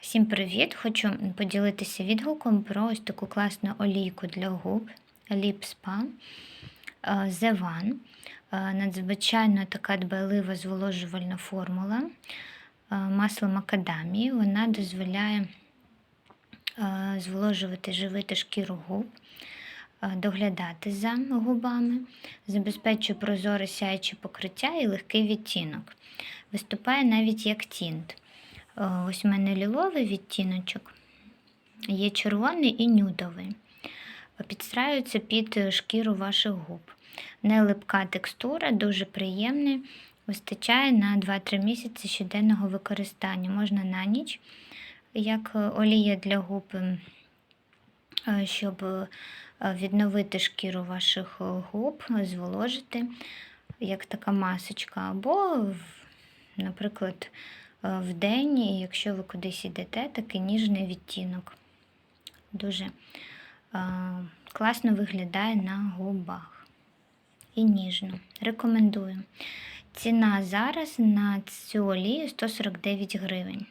Всім привіт! Хочу поділитися відгуком про ось таку класну олійку для губ Lip Spa е, The One. Е, Надзвичайно така дбайлива зволожувальна формула е, масло макадамії. Вона дозволяє зволожувати живити шкіру губ, доглядати за губами, забезпечує прозоре сяюче покриття і легкий відтінок. Виступає навіть як тінт. Е, Ось у мене ліловий відтіночок, є червоний і нюдовий. Підстраюється під шкіру ваших губ. Не липка текстура, дуже приємний. Вистачає на 2-3 місяці щоденного використання. Можна на ніч, як е, олія для губ, ем, е, щоб відновити шкіру ваших губ, зволожити, як така масочка, або, наприклад, в день, і якщо ви кудись йдете, такий ніжний відтінок. Дуже е, класно виглядає на губах. І ніжно. Рекомендую. Ціна зараз на цю олію 149 гривень.